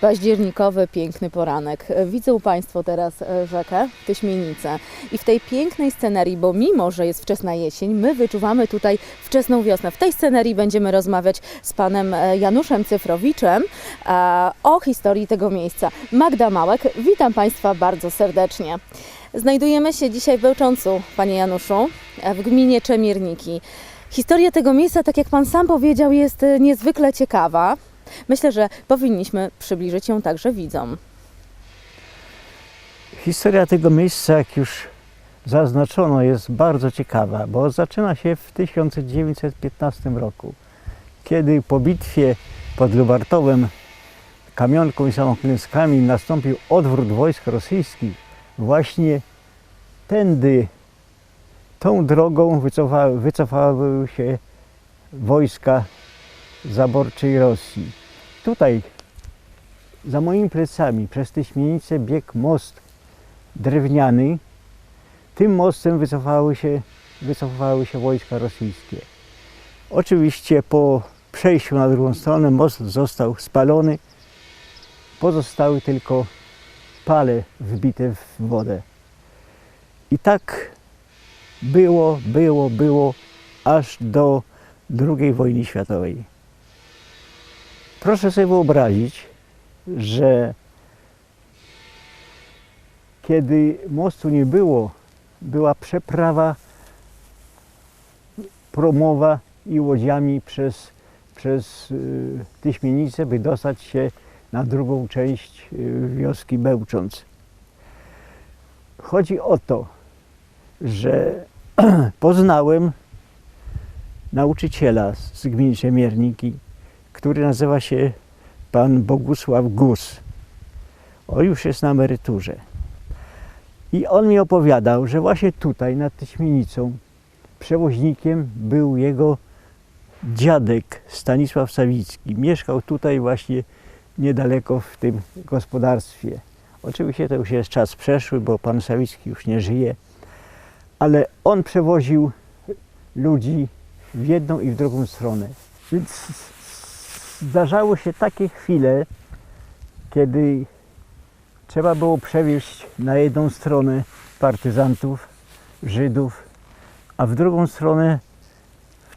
październikowy, piękny poranek. Widzą Państwo teraz e, rzekę Tyśmienicę i w tej pięknej scenerii, bo mimo, że jest wczesna jesień, my wyczuwamy tutaj wczesną wiosnę. W tej scenerii będziemy rozmawiać z Panem e, Januszem Cyfrowiczem e, o historii tego miejsca. Magda Małek, witam Państwa bardzo serdecznie. Znajdujemy się dzisiaj w Bełczącu, Panie Januszu, w gminie Czemierniki. Historia tego miejsca, tak jak Pan sam powiedział, jest niezwykle ciekawa. Myślę, że powinniśmy przybliżyć ją także widzom. Historia tego miejsca, jak już zaznaczono, jest bardzo ciekawa, bo zaczyna się w 1915 roku, kiedy po bitwie pod Lubartowem kamionką i samoklęskami nastąpił odwrót wojsk rosyjskich. Właśnie tędy, tą drogą wycofały, wycofały się wojska zaborczej Rosji. Tutaj, za moimi plecami, przez Tyśmienicę biegł most drewniany. Tym mostem wycofały się, wycofały się wojska rosyjskie. Oczywiście po przejściu na drugą stronę most został spalony. Pozostały tylko pale wbite w wodę. I tak było, było, było aż do II wojny światowej. Proszę sobie wyobrazić, że kiedy mostu nie było, była przeprawa promowa i łodziami przez, przez y, Tyśmienicę, by dostać się na drugą część y, wioski Bełcząc. Chodzi o to, że poznałem nauczyciela z gminy Czemierniki, który nazywa się pan Bogusław Gus. On już jest na emeryturze. I on mi opowiadał, że właśnie tutaj nad Tyśmienicą przewoźnikiem był jego dziadek Stanisław Sawicki. Mieszkał tutaj właśnie niedaleko w tym gospodarstwie. Oczywiście to już jest czas przeszły, bo pan Sawicki już nie żyje, ale on przewoził ludzi w jedną i w drugą stronę. Więc zdarzały się takie chwile, kiedy trzeba było przewieźć na jedną stronę partyzantów, Żydów, a w drugą stronę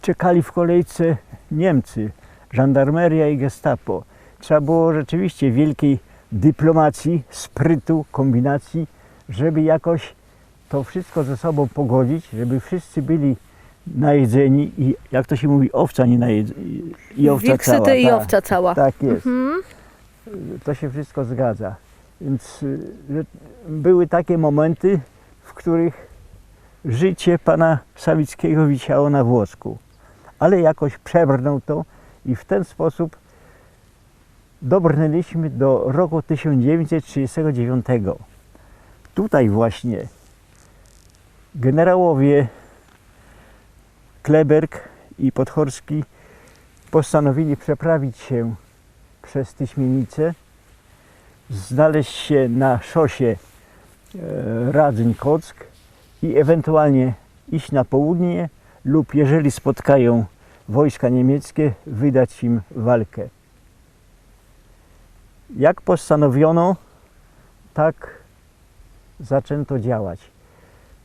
czekali w kolejce Niemcy, żandarmeria i gestapo. Trzeba było rzeczywiście wielkiej dyplomacji, sprytu, kombinacji, żeby jakoś to wszystko ze sobą pogodzić, żeby wszyscy byli najedzeni i jak to się mówi, owca nie najedzeni. I owca Wilk cała. i tak. owca cała. Tak jest. Mhm. To się wszystko zgadza. Więc że były takie momenty, w których życie pana Sawickiego wisiało na włosku. Ale jakoś przebrnął to i w ten sposób dobrnęliśmy do roku 1939. Tutaj właśnie generałowie Kleberg i Podchorski postanowili przeprawić się przez Tyśmienicę, znaleźć się na szosie e, Radzyń-Kock i ewentualnie iść na południe lub jeżeli spotkają wojska niemieckie, wydać im walkę. Jak postanowiono, tak zaczęto działać.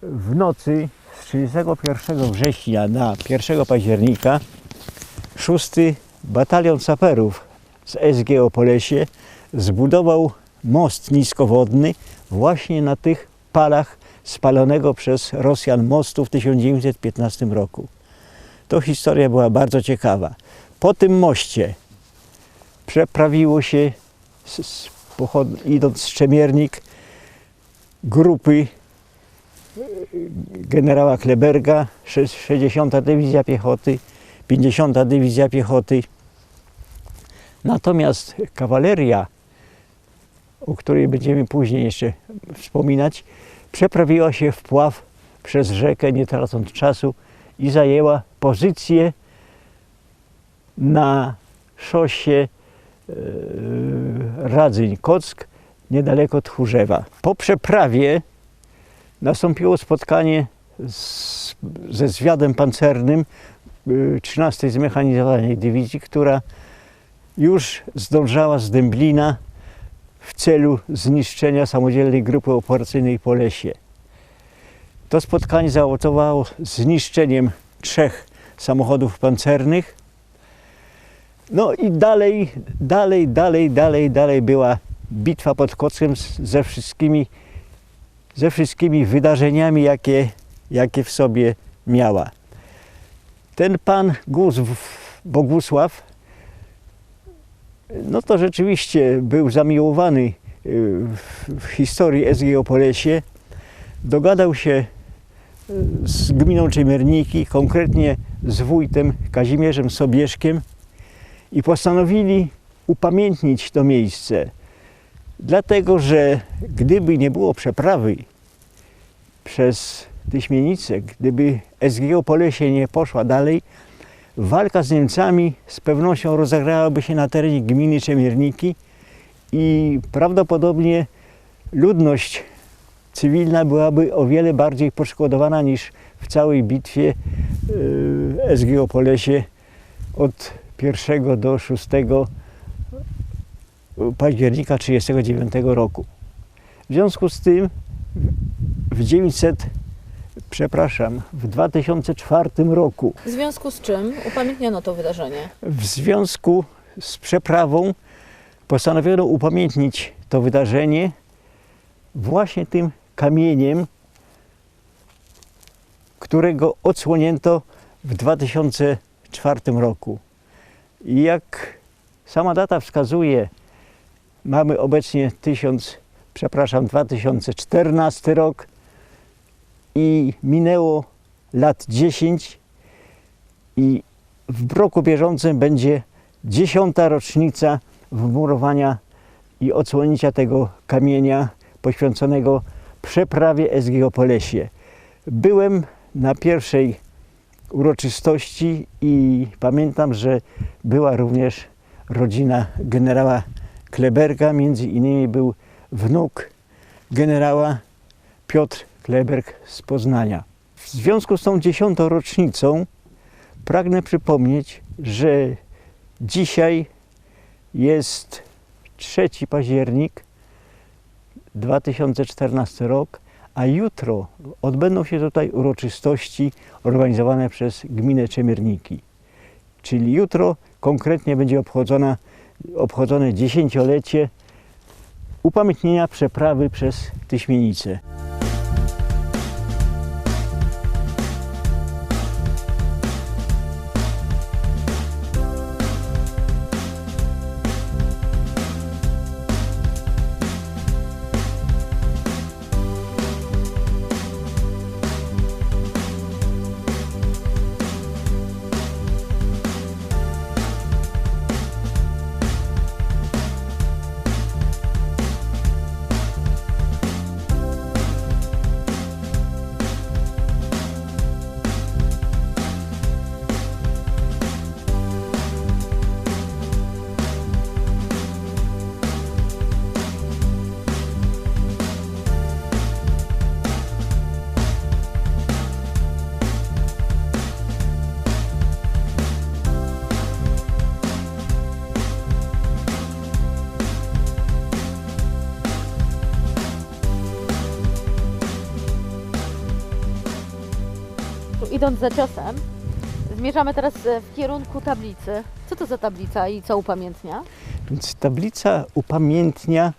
W nocy z 31 września na 1 października 6 Batalion Saperów z SG Opolesie zbudował most niskowodny właśnie na tych palach spalonego przez Rosjan mostu w 1915 roku. To historia była bardzo ciekawa. Po tym moście przeprawiło się, z, z, idąc z Czemiernik, grupy generała Kleberga, sze- 60. Dywizja Piechoty, 50. Dywizja Piechoty. Natomiast kawaleria, o której będziemy później jeszcze wspominać, przeprawiła się w pław przez rzekę, nie tracąc czasu i zajęła pozycję na szosie e, Radzyń-Kock, niedaleko Tchórzewa. Po przeprawie nastąpiło spotkanie z, ze zwiadem pancernym y, 13 Zmechanizowanej Dywizji, która już zdążała z Dęblina w celu zniszczenia samodzielnej grupy operacyjnej po lesie. To spotkanie zaowocowało zniszczeniem trzech samochodów pancernych. No i dalej, dalej, dalej, dalej, dalej była bitwa pod Kockiem z- ze wszystkimi, ze wszystkimi wydarzeniami, jakie, jakie w sobie miała. Ten pan Guz, Bogusław, no to rzeczywiście był zamiłowany y, w, historii SG Opolesie. Dogadał się y, z gminą Czemierniki, konkretnie z wójtem Kazimierzem Sobieszkiem i postanowili upamiętnić to miejsce. Dlatego, że gdyby nie było przeprawy przez Tyśmienicę, gdyby SG Opolesie nie poszła dalej, walka z Niemcami z pewnością rozegrałaby się na terenie gminy Czemierniki i prawdopodobnie ludność cywilna byłaby o wiele bardziej poszkodowana niż w całej bitwie SG Opolesie od 1 do 6 października 1939 roku. W związku z tym w 900, przepraszam, w 2004 roku W związku z czym upamiętniono to wydarzenie? w związku z przeprawą postanowiono upamiętnić to wydarzenie właśnie tym kamieniem, którego odsłonięto w 2004 roku. I jak sama data wskazuje, mamy obecnie 1000, przepraszam, 2014 rok i minęło lat 10 i w roku bieżącym będzie dziesiąta rocznica wmurowania i odsłonięcia tego kamienia poświęconego przeprawie SG Opolesie. Byłem na pierwszej uroczystości i pamiętam, że była również rodzina generała Kleberga, między innymi był wnuk generała Piotr Kleberg z Poznania. W związku z tą dziesiątą rocznicą pragnę przypomnieć, że dzisiaj jest 3 październik 2014 rok, a jutro odbędą się tutaj uroczystości organizowane przez gminę Czemierniki. Czyli jutro konkretnie będzie obchodzona, obchodzone dziesięciolecie upamiętnienia przeprawy przez Tyśmienicę. Idąc za ciosem, zmierzamy teraz e, w kierunku tablicy. Co to za tablica i co upamiętnia? Więc tablica upamiętnia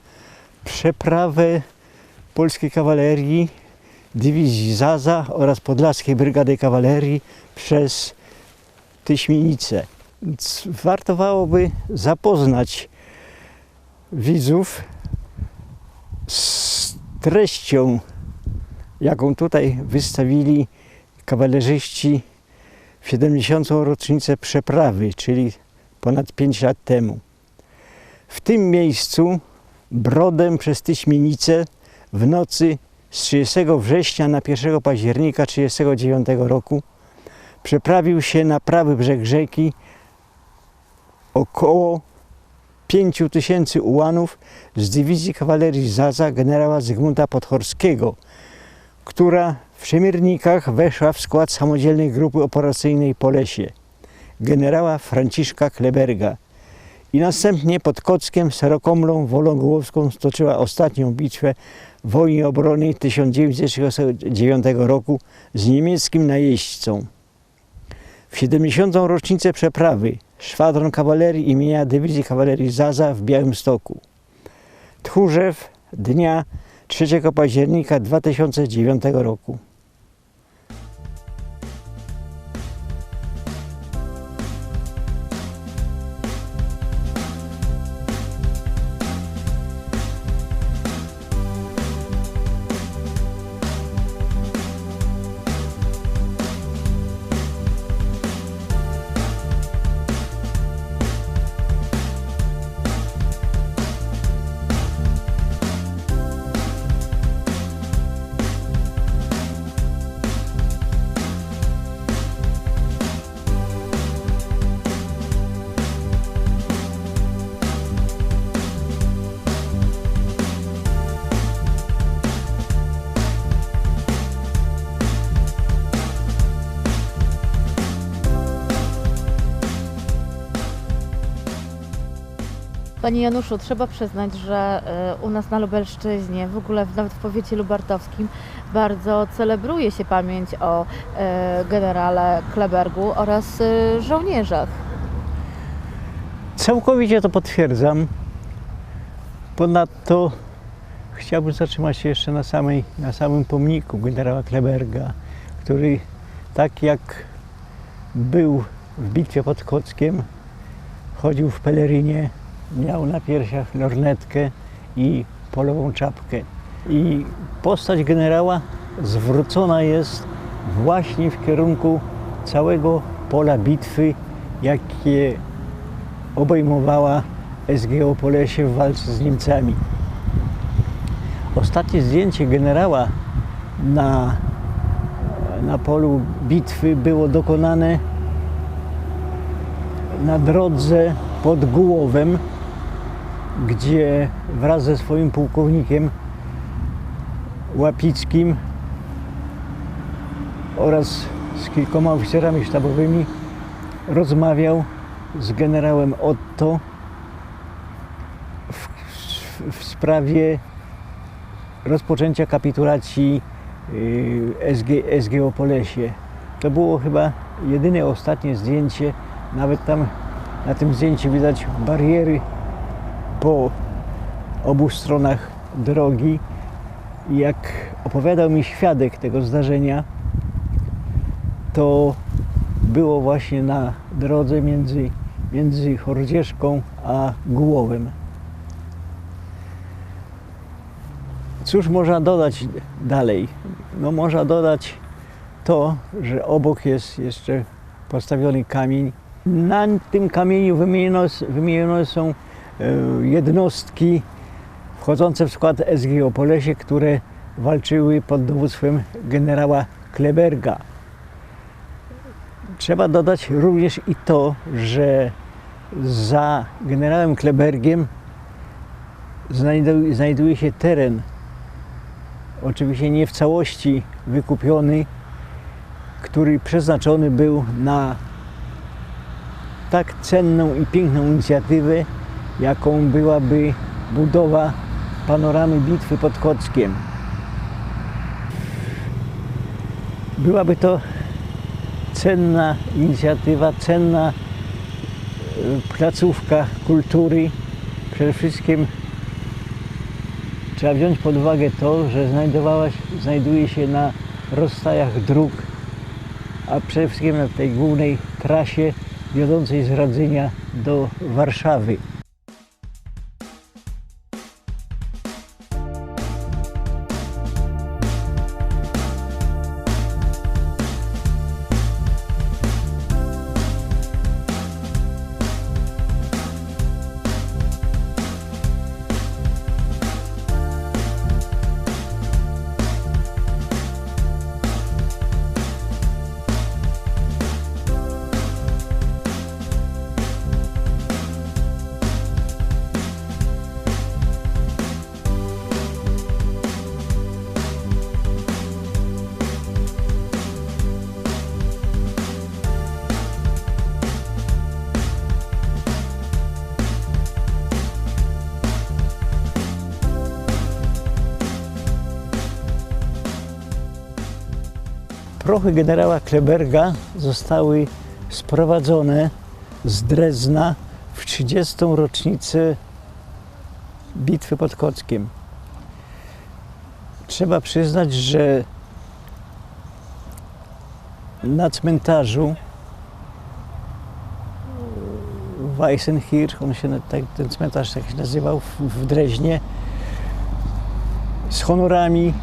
przeprawę polskiej kawalerii, dywizji Zaza oraz Podlaskiej Brygady Kawalerii przez Tyśmienicę. Więc wartowałoby zapoznać widzów z treścią, jaką tutaj wystawili kawalerzyści w 70. rocznicę przeprawy, czyli ponad 5 lat temu. W tym miejscu brodem przez Tyśmienicę w nocy z 30 września na 1 października 1939 roku przeprawił się na prawy brzeg rzeki około 5 tysięcy ułanów z dywizji kawalerii Zaza generała Zygmunta Podchorskiego, która w Przemiernikach weszła w skład samodzielnej grupy operacyjnej po lesie generała Franciszka Kleberga i następnie pod Kockiem Serokomlą Wolągłowską stoczyła ostatnią bitwę w wojnie obrony 1939 roku z niemieckim najeźdźcą. W 70. rocznicę przeprawy szwadron kawalerii imienia Dywizji Kawalerii Zaza w Białymstoku. Tchórzew dnia 3 października 2009 roku. Panie Januszu, trzeba przyznać, że y, u nas na Lubelszczyźnie, w ogóle nawet w powiecie lubartowskim, bardzo celebruje się pamięć o y, generale Klebergu oraz y, żołnierzach. Całkowicie to potwierdzam. Ponadto chciałbym zatrzymać się jeszcze na, samej, na samym pomniku generała Kleberga, który tak jak był w bitwie pod Kockiem, chodził w pelerynie, miał na piersiach lornetkę i polową czapkę. I postać generała zwrócona jest właśnie w kierunku całego pola bitwy, jakie obejmowała SGO Polesie w walce z Niemcami. Ostatnie zdjęcie generała na, na polu bitwy było dokonane na drodze pod Głowem, gdzie wraz ze swoim pułkownikiem Łapickim oraz z kilkoma oficerami sztabowymi rozmawiał z generałem Otto w, w, w sprawie rozpoczęcia kapitulacji y, SG, SGO Polesie. To było chyba jedyne ostatnie zdjęcie. Nawet tam na tym zdjęciu widać bariery po obu stronach drogi. Jak opowiadał mi świadek tego zdarzenia, to było właśnie na drodze między, między Chordzieżką a Głowem. Cóż można dodać dalej? No można dodać to, że obok jest jeszcze postawiony kamień. Na tym kamieniu wymieniono, wymienione są jednostki wchodzące w skład SGO Polesie, które walczyły pod dowództwem generała Kleberga. Trzeba dodać również i to, że za generałem Klebergiem znajduje się teren, oczywiście nie w całości wykupiony, który przeznaczony był na tak cenną i piękną inicjatywę, jaką byłaby budowa panoramy bitwy pod Kockiem. Byłaby to cenna inicjatywa, cenna e, placówka kultury. Przede wszystkim trzeba wziąć pod uwagę to, że znajdowała, znajduje się na rozstajach dróg, a przede wszystkim na tej głównej trasie wiodącej z Radzenia do Warszawy. Prochy generała Kleberga zostały sprowadzone z Drezna w 30. rocznicę bitwy pod Kockiem. Trzeba przyznać, że na cmentarzu Weissenhir, on się, tak, ten cmentarz tak się nazywał w Dreźnie, z honorami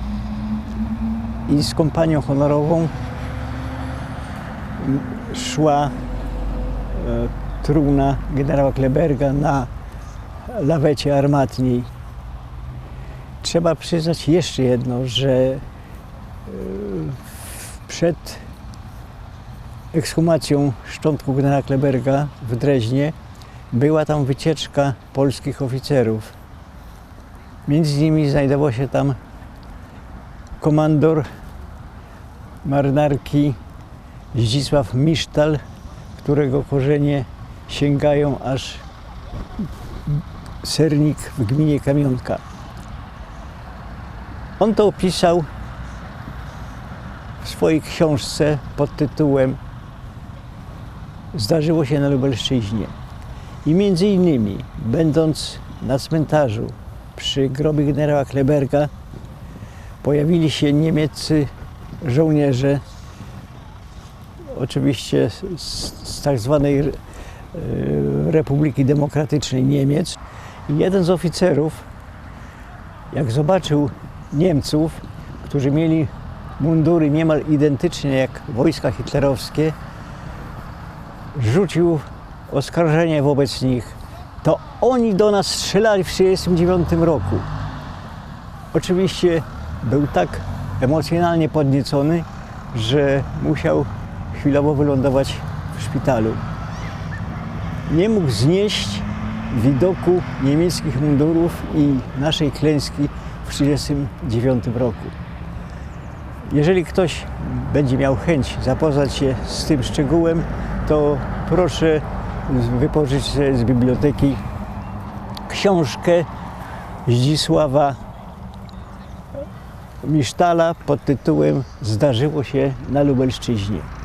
i z kompanią honorową szła e, trumna generała Kleberga na lawecie armatniej. Trzeba przyznać jeszcze jedno, że e, przed ekshumacją szczątku generała Kleberga w Dreźnie była tam wycieczka polskich oficerów. Między nimi znajdował się tam komandor marynarki Zdzisław Misztal, którego korzenie sięgają aż sernik w gminie Kamionka. On to opisał w swojej książce pod tytułem Zdarzyło się na Lubelszczyźnie. I między innymi, będąc na cmentarzu przy grobie generała Kleberga, pojawili się niemieccy żołnierze, oczywiście z, z tak zwanej e, Republiki Demokratycznej Niemiec. Jeden z oficerów, jak zobaczył Niemców, którzy mieli mundury niemal identyczne jak wojska hitlerowskie, rzucił oskarżenie wobec nich. To oni do nas strzelali w 1939 roku. Oczywiście był tak emocjonalnie podniecony, że musiał chwilowo wylądować w szpitalu. Nie mógł znieść widoku niemieckich mundurów i naszej klęski w 1939 roku. Jeżeli ktoś będzie miał chęć zapoznać się z tym szczegółem, to proszę wypożyczyć z biblioteki książkę Zdzisława Misztala pod tytułem Zdarzyło się na Lubelszczyźnie.